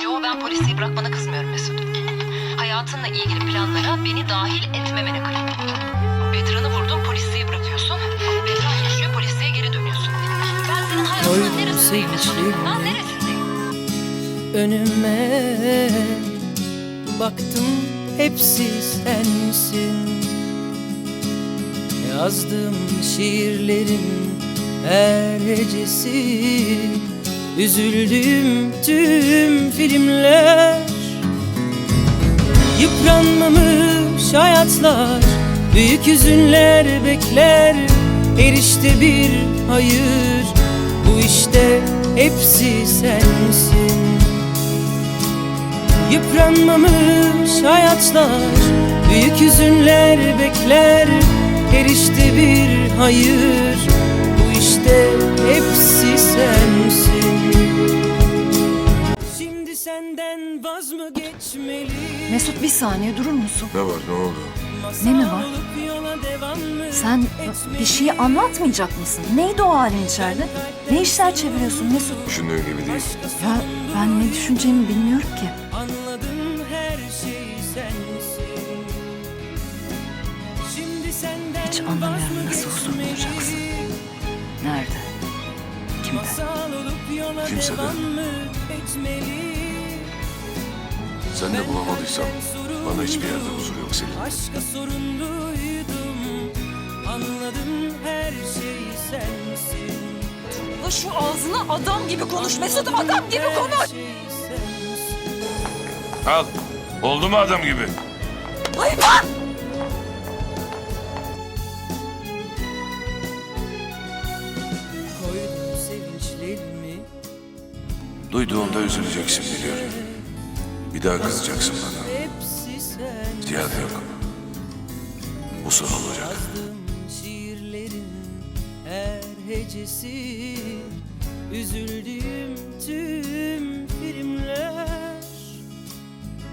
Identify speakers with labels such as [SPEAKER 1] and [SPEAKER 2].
[SPEAKER 1] Yo ben polisi bırakmana kızmıyorum Mesut. Hayatınla ilgili planlara beni dahil etmemene kırıyorum. Veteranı vurdun polisiye bırakıyorsun. Veteran suçluyor polisiye geri dönüyorsun. Ben senin hayatının neresindeyim Mesut? Ha neresindeyim?
[SPEAKER 2] önüme Baktım hepsi sensin Yazdığım şiirlerin her hecesi Üzüldüğüm tüm filmler. Yıpranmamış hayatlar Büyük hüzünler bekler. Her işte bir hayır Bu işte hepsi sensin. Yıpranmamış hayatlar Büyük hüzünler bekler. Her işte bir hayır Bu işte senden vaz mı geçmeli
[SPEAKER 3] Mesut bir saniye durur musun?
[SPEAKER 4] Ne var ne oldu?
[SPEAKER 3] Ne mi var? Sen bir şeyi anlatmayacak mısın? Neydi o halin içeride? Ne işler çeviriyorsun Mesut?
[SPEAKER 4] Düşündüğün gibi değil.
[SPEAKER 3] Ya ben ne düşüneceğimi bilmiyorum ki.
[SPEAKER 2] Anladım her şey sensin Şimdi senden
[SPEAKER 3] Hiç anlamıyorum
[SPEAKER 2] vaz mı
[SPEAKER 3] nasıl huzur
[SPEAKER 2] geçmeli?
[SPEAKER 3] bulacaksın. Nerede? Kimde?
[SPEAKER 2] Masal olup yola
[SPEAKER 4] Kimsede.
[SPEAKER 2] devam mı etmeli?
[SPEAKER 4] Sen de bulamadıysan bana hiçbir yerde huzur yok Selin.
[SPEAKER 2] Aşka sorun duydum Anladım her şey sensin
[SPEAKER 5] Şu ağzına adam gibi konuş Mesut adam gibi konuş.
[SPEAKER 2] şey.
[SPEAKER 4] Al. Oldu mu adam gibi?
[SPEAKER 5] Hayvan!
[SPEAKER 4] Duyduğunda üzüleceksin biliyorum. Bir daha kızacaksın bana. Ziyade yok. Bu son olacak.
[SPEAKER 2] Her hecesi Üzüldüğüm